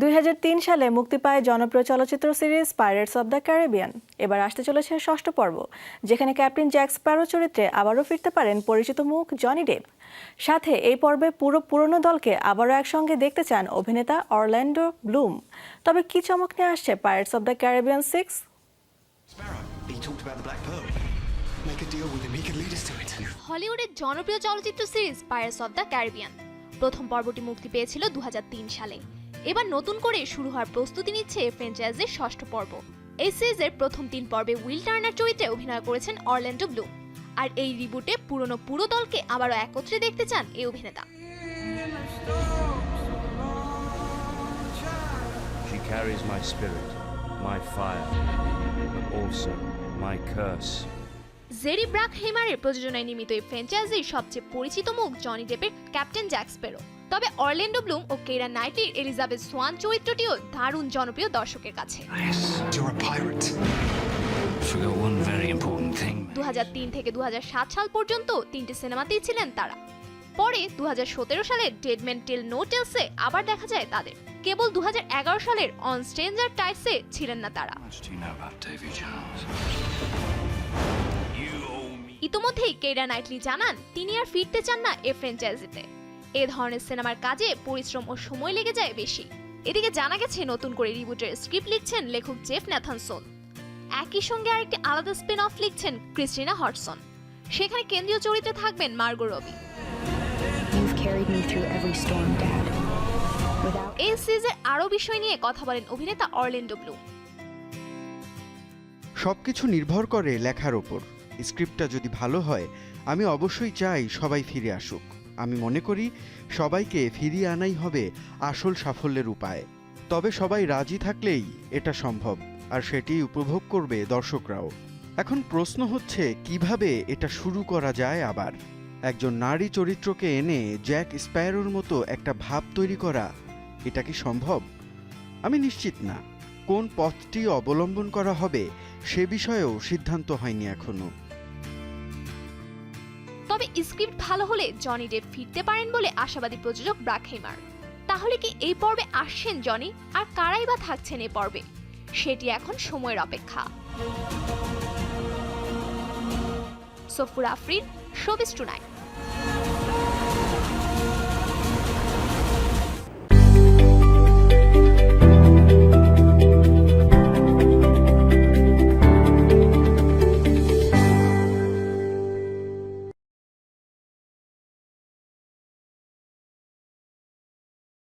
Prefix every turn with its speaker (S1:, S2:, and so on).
S1: দুই হাজার তিন সালে মুক্তি পায় জনপ্রিয় চলচ্চিত্র series Pirates of the Caribbean এবার আসতে চলেছে ষষ্ঠ পর্ব যেখানে ক্যাপ্টেন জ্যাক স্প্যারো চরিত্রে আবারও ফিরতে পারেন পরিচিত মুখ জনি ডেপ। সাথে এই পর্বে পুরো পুরনো দলকে আবারও একসঙ্গে দেখতে চান অভিনেতা অরল্যান্ডো ব্লুম। তবে কি চমক নিয়ে আসছে Pirates of the Caribbean six.
S2: হলিউডের জনপ্রিয় চলচ্চিত্র series Pirates of the Caribbean প্রথম পর্বটি মুক্তি পেয়েছিল দু হাজার তিন সালে। এবার নতুন করে শুরু হওয়ার প্রস্তুতি নিচ্ছে ফ্র্যাঞ্চাইজির ষষ্ঠ পর্ব। এই সিরিজের প্রথম তিন পর্বে উইল টার্নার চরিত্রে অভিনয় করেছেন অরল্যান্ডো ব্লুম। আর এই রিবুটে পুরনো পুরো দলকে আবারও একত্রে দেখতে চান এই অভিনেতা।
S3: She carries my spirit, my fire, but also my curse.
S2: Jerry BRAC হেমারের প্রযোজনায় নির্মিত এই ফ্র্যাঞ্চাইজির সবচেয়ে পরিচিত মুখ জনি ডেপের ক্যাপ্টেন জ্যাক স্প্যারো তবে অরল্যান্ডো ব্লুম ও কেরা নাইটলির এলিজাবেথ সোয়ান চরিত্রটিও দারুণ জনপ্রিয় দর্শকের কাছে
S4: Yes, you're a pirate.
S5: Forgot one very important thing.
S2: দু থেকে দু হাজার সাত সাল পর্যন্ত তিনটি সিনেমাতেই ছিলেন তারা পরে দু সালে ডেডম্যান টেল নো টেলসে আবার দেখা যায় তাদের কেবল দু হাজার এগারো সালের অন স্ট্রেঞ্জার টাইসে ছিলেন না তারা. ইতোমধ্যেই কেইরা নাইটলি জানান তিনি আর ফিরতে চান না এ ফ্র্যাঞ্চাইজিতে এ ধরনের সিনেমার কাজে পরিশ্রম ও সময় লেগে যায় বেশি। এদিকে জানা গেছে নতুন করে রিবুটের স্ক্রিপ্ট লিখছেন লেখক জেফ ন্যাথানসন। একই সঙ্গে আরেকটি আলাদা স্পিন অফ লিখছেন ক্রিস্টিনা হটসন। সেখানে কেন্দ্রীয় চরিত্রে থাকবেন Margot Robbie.
S6: You've carried me through every storm, Dad. Without
S2: এই সিরিজের আরও বিষয় নিয়ে কথা বলেন অভিনেতা অরল্যান্ডো ব্লুম।
S7: সবকিছু নির্ভর করে লেখার ওপর। স্ক্রিপ্টটা যদি ভালো হয় আমি অবশ্যই চাই সবাই ফিরে আসুক। আমি মনে করি সবাইকে ফিরিয়ে আনাই হবে আসল সাফল্যের উপায়। তবে সবাই রাজি থাকলেই এটা সম্ভব, আর সেটি উপভোগ করবে দর্শকরাও। এখন প্রশ্ন হচ্ছে, কীভাবে এটা শুরু করা যায় আবার? একজন নারী চরিত্রকে এনে জ্যাক স্প্যারোর মতো একটা ভাব তৈরি করা, এটা কি সম্ভব? আমি নিশ্চিত না। কোন পথটি অবলম্বন করা হবে, সে বিষয়েও সিদ্ধান্ত হয়নি এখনও।
S2: তবে স্ক্রিপ্ট ভালো হলে জনি ডেপ ফিরতে পারেন বলে আশাবাদী প্রযোজক ব্রাকহেমার তাহলে কি এই পর্বে আসছেন জনি? আর কারাই বা থাকছেন এ পর্বে? সেটি এখন সময়ের অপেক্ষা। সফুর আফরিন শোবিস টুনাইট।